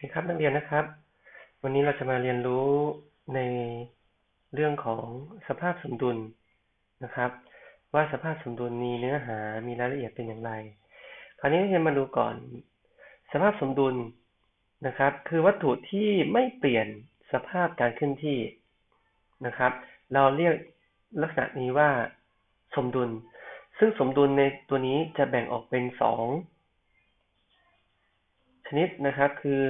ดีครับนักเรียนนะครับ วันนี้เราจะมาเรียนรู้ในเรื่องของสภาพสมดุลนะครับ ว่าสภาพสมดุลมีเนื้อหามีรายละเอียดเป็นอย่างไร คราวนี้เราจะมาดูก่อน สภาพสมดุลนะครับ คือวัตถุที่ไม่เปลี่ยนสภาพการเคลื่อนที่นะครับ เราเรียกลักษณะนี้ว่าสมดุล ซึ่งสมดุลในตัวนี้จะแบ่งออกเป็นสองชนิดนะครับคือ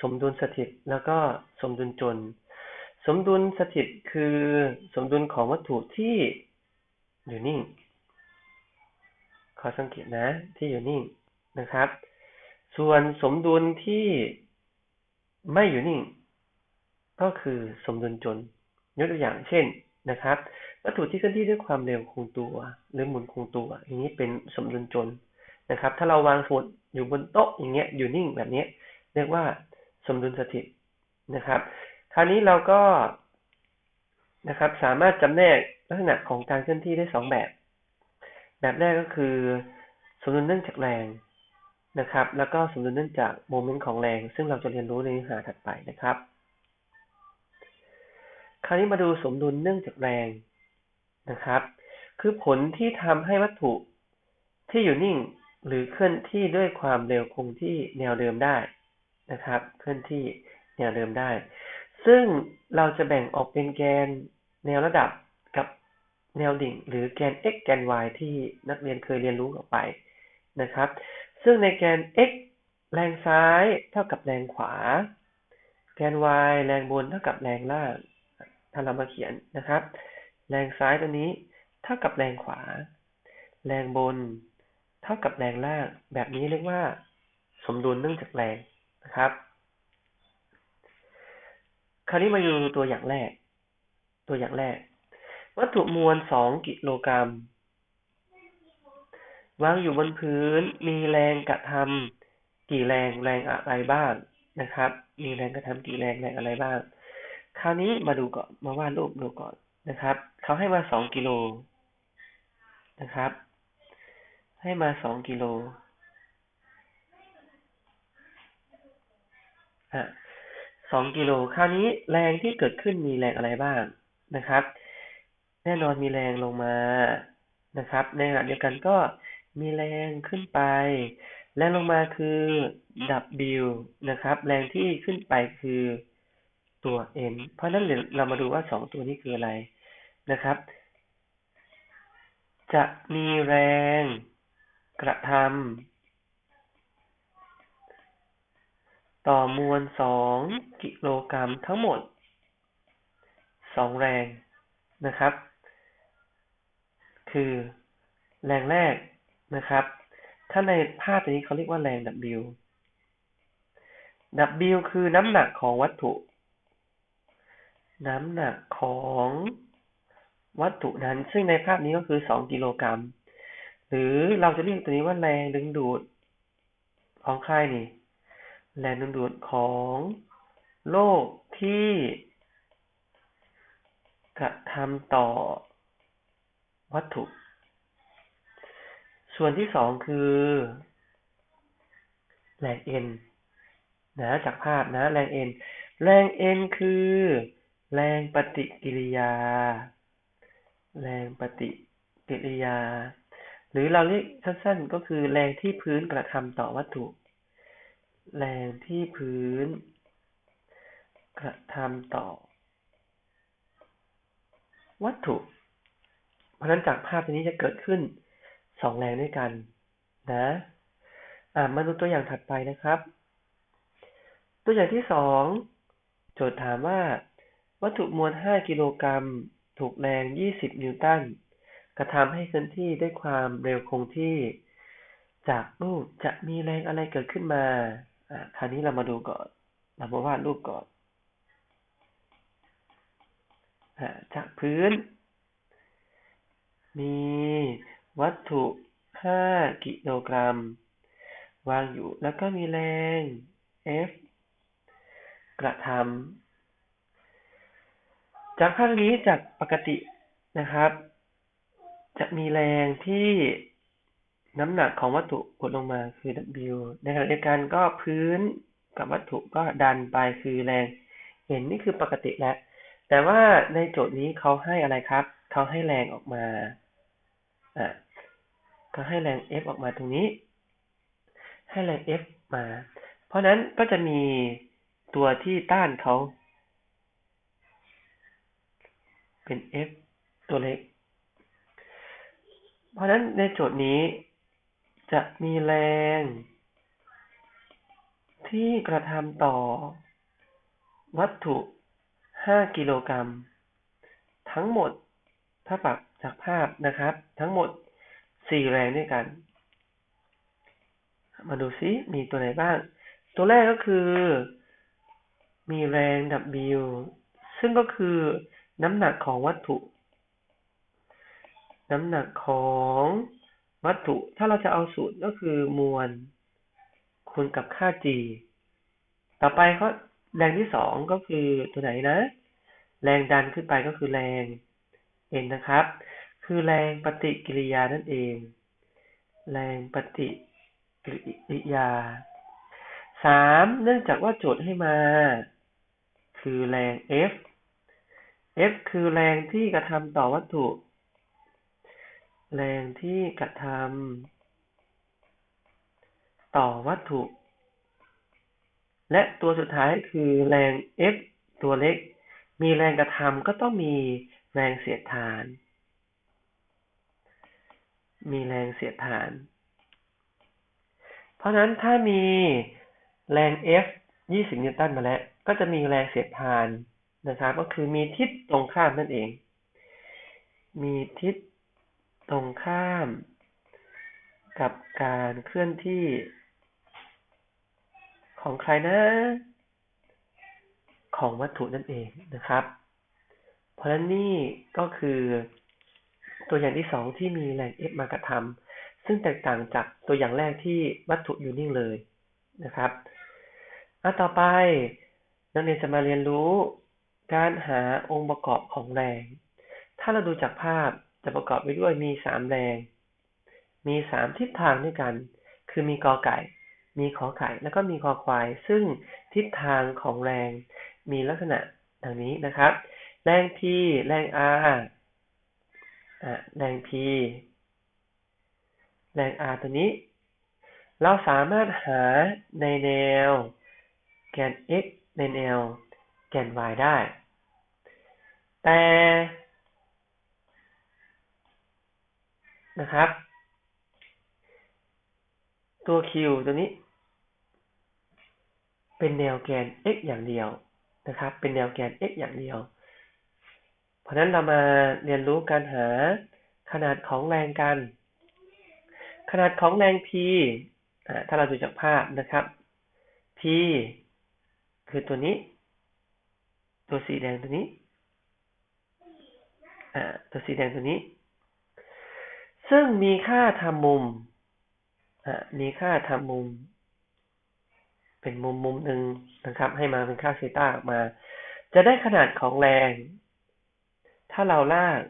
สมดุลสถิตแล้วก็สมดุลจน สมดุลสถิตคือสมดุลของวัตถุที่อยู่นิ่งขอสังเกตนะที่อยู่นิ่งนะครับ ส่วนสมดุลที่ไม่อยู่นิ่ง ก็คือสมดุลจนยกตัวอย่างเช่นนะครับ วัตถุที่เคลื่อนที่ด้วยความเร็วคงตัว หรือหมุนคงตัว อย่างนี้เป็นสมดุลจนนะครับ ถ้าเราวางสมุดอยู่บนโต๊ะอย่างเงี้ยอยู่นิ่งแบบนี้ เรียกว่า สมดุลสถิตนะครับ คราวนี้เราก็นะครับ สามารถจำแนกลักษณะของการเคลื่อนที่ได้สองแบบ แบบแรกก็คือ สมดุลเนื่องจากแรงนะครับ แล้วก็สมดุลเนื่องจากโมเมนต์ของแรง ซึ่งเราจะเรียนรู้ในเนื้อหาถัดไปนะครับ คราวนี้มาดูสมดุลเนื่องจากแรงนะครับ คือผลที่ทำให้วัตถุที่อยู่นิ่งหรือเคลื่อนที่ด้วยความเร็วคงที่แนวเดิมได้ นะครับ เคลื่อนที่แนวเดิมได้ ซึ่งเราจะแบ่งออกเป็นแกนแนวระดับกับแนวดิ่ง หรือแกน x แกน y ที่นักเรียนเคยเรียนรู้กันไปนะครับ ซึ่งในแกน x แรงซ้ายเท่ากับแรงขวา แกน y แรงบนเท่ากับแรงล่าง ถ้าเรามาเขียนนะครับ แรงซ้ายตัวนี้เท่ากับแรงขวา แรงบน เท่ากับแรงล่าง แบบนี้เรียกว่า สมดุลเนื่องจากแรง นะครับ คราวนี้มาดูตัวอย่างแรก ตัวอย่างแรก วัตถุมวลสองกิโลกรัมวางอยู่บนพื้นมีแรงกระทำกี่แรงแรงอะไรบ้างนะครับ มีแรงกระทำกี่แรงแรงอะไรบ้าง คราวนี้มาดูก่อนมาวาดรูปดูก่อนนะครับ เขาให้มาสองกิโลนะครับ ให้มาสองกิโลอะ สองกิโล คราวนี้แรงที่เกิดขึ้นมีแรงอะไรบ้างนะครับ แน่นอนมีแรงลงมานะครับ ในขณะเดียวกันก็มีแรงขึ้นไป แรงลงมาคือ W นะครับ แรงที่ขึ้นไปคือตัว N เพราะนั้นเดี๋ยวเรามาดูว่าสองตัวนี้คืออะไรนะครับ จะมีแรงกระทำ ต่อมวลสองกิโลกรัมทั้งหมดสองแรงนะครับ คือแรงแรกนะครับ ถ้าในภาพนี้เขาเรียกว่าแรง W W คือน้ำหนักของวัตถุ น้ำหนักของวัตถุนั้น ซึ่งในภาพนี้ก็คือสองกิโลกรัม หรือเราจะเรียกตัวนี้ว่าแรงดึงดูดของใครนี่ แรงดึงดูดของโลกที่กระทำต่อวัตถุ ส่วนที่สองคือแรงเอ็นนะจากภาพนะแรงเอ็นแรงเอ็นคือ แรงปฏิกิริยา แรงปฏิกิริยา หรือเราเรียกสั้นๆ ก็คือแรงที่พื้นกระทำต่อวัตถุ แรงที่พื้นกระทำต่อ วัตถุ เพราะนั้นจากภาพนี้จะเกิดขึ้นสองแรงด้วยกันนะอ่ามาดูตัวอย่างถัดไปนะครับ ตัวอย่างที่สองโจทย์ถามว่า วัตถุมวล 5 กิโลกรัมถูกแรง 20 นิวตันกระทำให้เคลื่อนที่ด้วยความเร็วคงที่ จากรูปจะมีแรงอะไรเกิดขึ้นมาอ่า คราวนี้เรามาดูก่อน เรามาวาดรูปก่อนจากพื้น มีวัตถุ 5 กิโลกรัม วางอยู่แล้วก็มีแรง F กระทำจากภาพนี้จากปกตินะครับ จะมีแรงที่ น้ำหนักของวัตถุกดลงมาคือ W ในขณะเดียวกันก็พื้นกับวัตถุก็ดันไปคือแรง เห็นนี่คือปกติแล้ว แต่ว่าในโจทย์นี้เขาให้อะไรครับ เขาให้แรงออกมาอะเขาให้แรง F ออกมาตรงนี้ ให้แรง F มา เพราะนั้นก็จะมีตัวที่ต้านเขาเป็น F ตัวเล็ก เพราะนั้นในโจทย์นี้ จะมีแรงที่กระทำต่อ วัตถุ 5 กิโลกรัม ทั้งหมดถ้าปรับจากภาพนะครับ ทั้งหมด 4 แรงด้วยกัน มาดูซิมีตัวไหนบ้าง ตัวแรกก็คือ มีแรง W ซึ่งก็คือน้ำหนักของวัตถุ น้ำหนักของ วัตถุ ถ้าเราจะเอาสูตรก็คือมวลคูณกับค่า g ต่อไปเขาแรงที่สองก็คือตัวไหนนะ แรงดันขึ้นไปก็คือแรง n นะครับ คือแรงปฏิกิริยานั่นเอง แรงปฏิกิริยาสามเนื่องจากว่าโจทย์ให้มา คือแรง F F คือแรงที่กระทำต่อวัตถุ แรงที่กระทำต่อวัตถุ และตัวสุดท้ายคือแรง F ตัวเล็ก มีแรงกระทำก็ต้องมีแรงเสียดทาน มีแรงเสียดทาน เพราะนั้นถ้ามีแรง F 20 นิวตันมาแล้ว ก็จะมีแรงเสียดทานนะครับ ก็คือมีทิศตรงข้ามนั่นเอง มีทิศ ตรงข้ามกับการเคลื่อนที่ของใครนะ ของวัตถุนั่นเองนะครับ เพราะฉะนั้นนี่ก็คือตัวอย่างที่สองที่มีแรง F มากระทำซึ่งแตกต่างจากตัวอย่างแรกที่วัตถุอยู่นิ่งเลยนะครับอะต่อไปนักเรียนจะมาเรียนรู้การหาองค์ประกอบของแรง ถ้าเราดูจากภาพ จะประกอบไปด้วยมีสามแรง มีสามทิศทางด้วยกัน คือมีกอไก่ มีขอไข่ แล้วก็มีคอควาย ซึ่งทิศทางของแรงมีลักษณะดังนี้นะครับ แรง P แรง R แรง P แรง R ตัวนี้ เราสามารถหาในแนว แกน x ในแนว แกน y ได้ แต่ นะครับ ตัว q ตัวนี้ เป็นแนวแกน x อย่างเดียวนะครับ เป็นแนวแกน x อย่างเดียว เพราะนั้นเรามาเรียนรู้การหาขนาดของแรงกัน ขนาดของแรง p ถ้าเราดูจากภาพนะครับ p คือตัวนี้ ตัวสีแดงตัวนี้ตัวสีแดงตัวนี้ ซึ่งมีค่าทำมุมมีค่าทำมุม เป็นมุมมุมหนึ่งนะครับ ให้มาเป็นค่าเซต้าออกมา จะได้ขนาดของแรง ถ้าเราลาก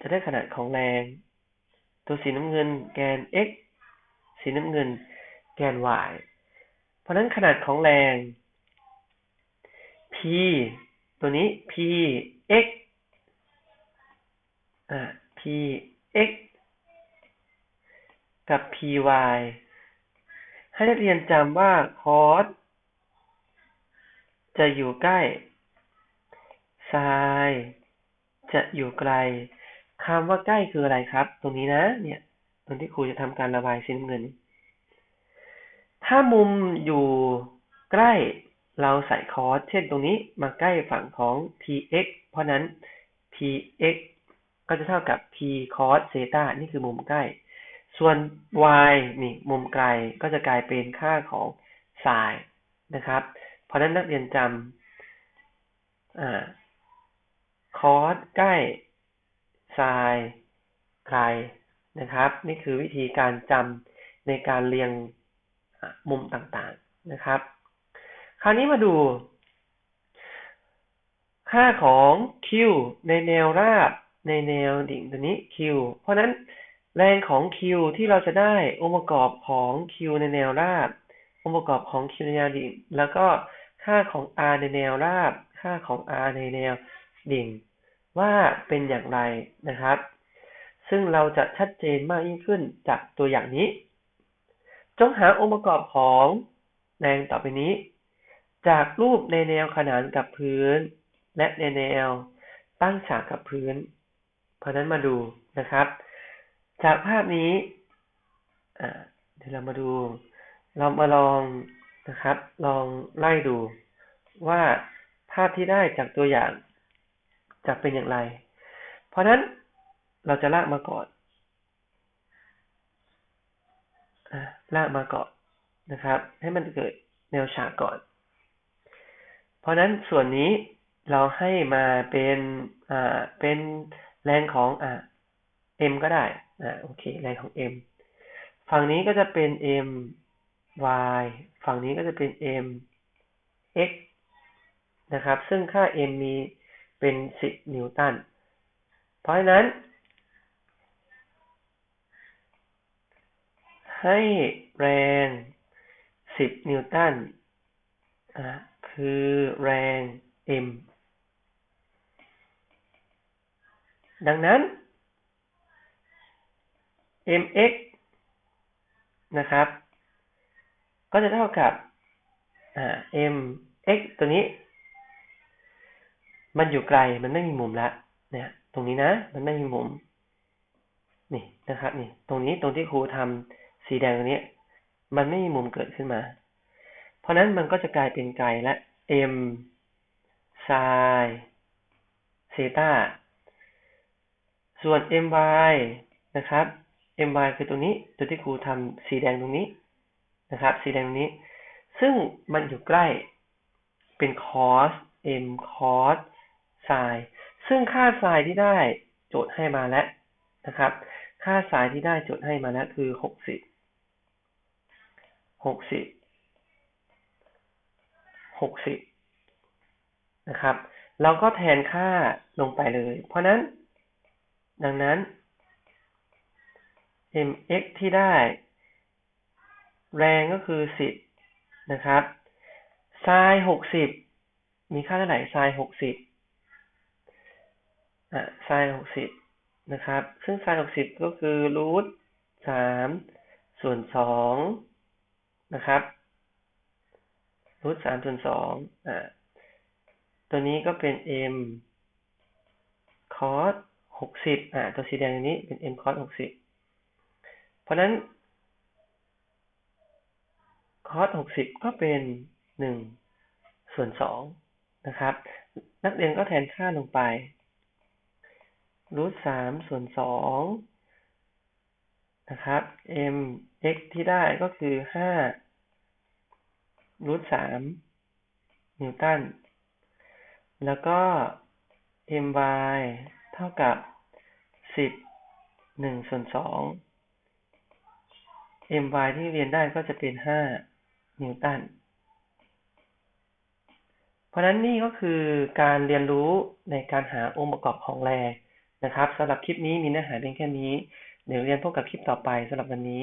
จะได้ขนาดของแรง ตัวสีน้ำเงินแกน x สีน้ำเงินแกน y เพราะนั้นขนาดของแรง p ตัวนี้ p x อ่า p x กับ p y ให้นักเรียนจำว่าคอสจะอยู่ใกล้ไซน์จะอยู่ไกลคำว่าใกล้คืออะไรครับ ตรงนี้นะ เนี่ย ตรงที่ครูจะทำการระบายสีน้ำเงิน ถ้ามุมอยู่ใกล้เราใส่คอสเช่นตรงนี้มาใกล้ฝั่งของ px เพราะนั้น px ก็จะเท่ากับ p cos เซตานี่คือมุมใกล้ ส่วน y นี่มุมไกลก็จะกลายเป็นค่าของ sin นะครับ เพราะนั้นนักเรียนจำ cos ใกล้ sin ไกลนะครับ นี่คือวิธีการจำในการเรียงมุมต่างๆนะครับ คราวนี้มาดูค่าของ Q ในแนวราบ ในแนวดิ่งตัวนี้ Q เพราะนั้นแรงของ Q ที่เราจะได้องค์ประกอบของ Q ในแนวราบ องค์ประกอบของคิวในแนวดิ่ง แล้วก็ค่าของ r ในแนวราบ ค่าของ r ในแนวดิ่ง ว่าเป็นอย่างไรนะครับ ซึ่งเราจะชัดเจนมากยิ่งขึ้นจากตัวอย่างนี้ จงหาองค์ประกอบของแรงต่อไปนี้ จากรูปในแนวขนานกับพื้น และในแนวตั้งฉากกับพื้น เพราะนั้นมาดูนะครับ จากภาพนี้เดี๋ยวเรามาดู เรามาลองนะครับ ลองไล่ดูว่าภาพที่ได้จากตัวอย่างจะเป็นอย่างไร เพราะนั้นเราจะลากมาก่อนลากมาก่อนนะครับ ให้มันเกิดแนวฉากก่อน เพราะนั้นส่วนนี้เราให้มาเป็นอ่าเป็น แรงของอ่า m ก็ได้อ่าโอเค แรงของ m ฝั่งนี้ก็จะเป็น m y ฝั่งนี้ก็จะเป็น m x นะครับ ซึ่งค่า m มีเป็น 10 นิวตัน เพราะฉะนั้น ให้แรง 10 นิวตัน คือแรง m ดังนั้น mx นะครับ ก็จะเท่ากับ mx ตัวนี้ มันอยู่ไกลมันไม่มีมุมละเนี่ย ตรงนี้นะ มันไม่มีมุม นี่นะครับ นี่ ตรงนี้ตรงที่ครูทำสีแดงตรงนี้ มันไม่มีมุมเกิดขึ้นมา เพราะนั้นมันก็จะกลายเป็นไกลละ m ไซเซตา ส่วน my นะครับ my คือตรงนี้ตัวที่ครูทำสีแดงตรงนี้นะครับ สีแดงตรงนี้ ซึ่งมันอยู่ใกล้เป็น cos m cos sin ซึ่งค่า sin ที่ได้โจทย์ให้มาแล้วนะครับ ค่า sin ที่ได้โจทย์ให้มาแล้วคือ 60 60 60 นะครับ เราก็แทนค่าลงไปเลย เพราะนั้น ดังนั้น mx ที่ได้ แรงก็คือ 10 นะครับ sin 60 มีค่าเท่าไหร่ sin 60อะ sin 60 นะครับ ซึ่ง sin 60 ก็คือรูท3ส่วน2นะครับรูท3ส่วน2อะตัวนี้ก็เป็น m 60อะตัวสีแดงนี้เป็น m cos 60เพราะนั้น cos 60ก็เป็น1ส่วน2นะครับ นักเรียนก็แทนค่าลงไปรูท3ส่วน2นะครับ m x ที่ได้ก็คือ5รูท3นิวตัน แล้วก็ my เท่ากับ สิบหนึ่งส่วนสอง my ที่เรียนได้ก็จะเป็นห้านิวตัน เพราะนั้นนี่ก็คือการเรียนรู้ในการหาองค์ประกอบของแรงนะครับสำหรับคลิปนี้มีเนื้อหาเพียงแค่นี้ เดี๋ยวเรียนพบกับคลิปต่อไปสำหรับวันนี้